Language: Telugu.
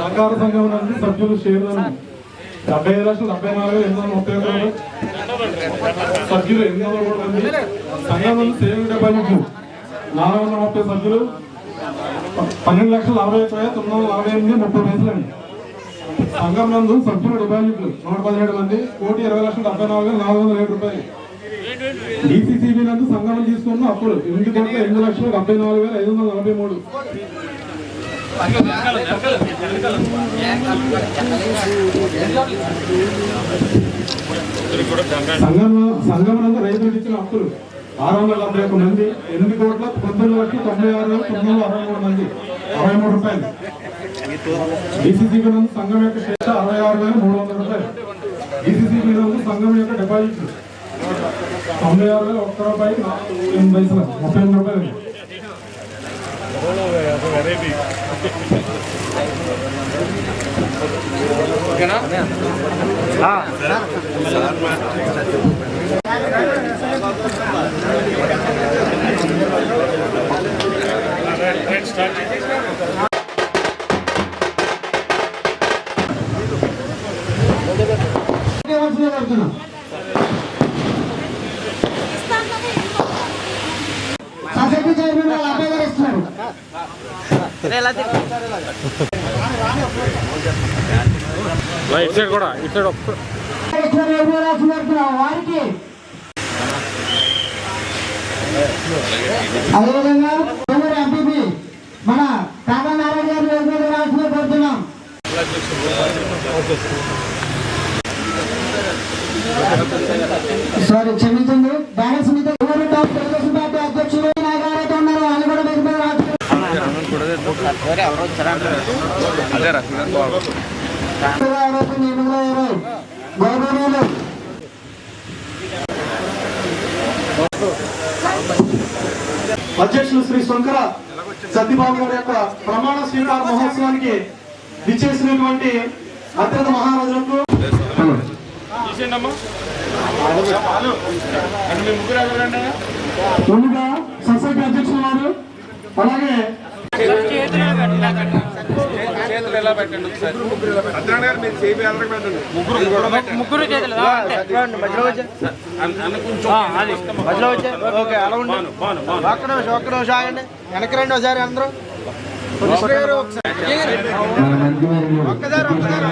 సహకార సంఘం నుండి సభ్యులు షేర్లను డెబ్బై ఐదు లక్షల డెబ్బై నాలుగు ఎనిమిది వందల ముప్పై ఒకటి రూపాయలు. సభ్యులు ఎనిమిది వందల మూడు మంది సంఘం నుండి సేవింగ్ డిపాజిట్లు నాలుగు వందల ముప్పై సభ్యులు. పన్నెండు లక్షల నలభై ఒక్క వేల తొమ్మిది వందల నలభై ఎనిమిది ముప్పై పైసలు అండి. సంఘం నందు సభ్యుల డిపాజిట్లు. నూట పదిహేడు మంది. కోటి ఇరవై లక్షల డెబ్బై నాలుగు వేల నాలుగు వందల ఏడు రూపాయలు. డిసిసిబి నందు సంఘం తీసుకున్న అప్పులు. ఎనిమిది కోట్ల ఎనిమిది లక్షల డెబ్బై నాలుగు వేల ఐదు వందల నలభై మూడు. సంఘంలో సంఘం రైతులకు ఇచ్చిన హక్కులు ఆరు వందల డెబ్బై ఒక్క మంది ఎనిమిది కోట్ల పంతొమ్మిది లక్షల తొంభై ఆరు వేల తొమ్మిది వందల అరవై మూడు మంది అరవై మూడు రూపాయలు. డిసిసిబి నందు సంఘం యొక్క శేష అరవై ఆరు వేల మూడు వందల రూపాయలు. డిసిసిబి నందు సంఘం యొక్క డిపాజిట్లు. తొంభై ఆరు వేల ఒక్క రూపాయి ఎనిమిది పైసలు ముప్పై ఎనిమిది రూపాయలు. సొసైటీ చైర్మన్ వాళ్ళ అబ్బాయి గారు ఇస్తున్నారు ఇటు సైడ్ కూడా ఇటు సైడ్ వారికి అదేవిధంగా ఎంపీపీ మన కాకా నారాయణ గారు ఎవరు కోరుతున్నాం. సారీ క్షమించండి అధ్యక్షులు శ్రీ శంకర సత్యబాబు గారి యొక్క ప్రమాణ స్వీకార మహోత్సవానికి విచ్చేసినటువంటి అత్యంత మహారాజులకు ముందుగా సొసైటీ అధ్యక్షులు వారు అలాగే ముగ్గురు మధ్యలో వచ్చే అది. మధ్యలో వచ్చే? ఓకే అలా ఉండి. ఒక్క నిమిషం ఒక్క నిమిషం ఆగండి. వెనక్కి రండి ఒకసారి అందరూ. ఒక్కసారి ఒక్కసారి.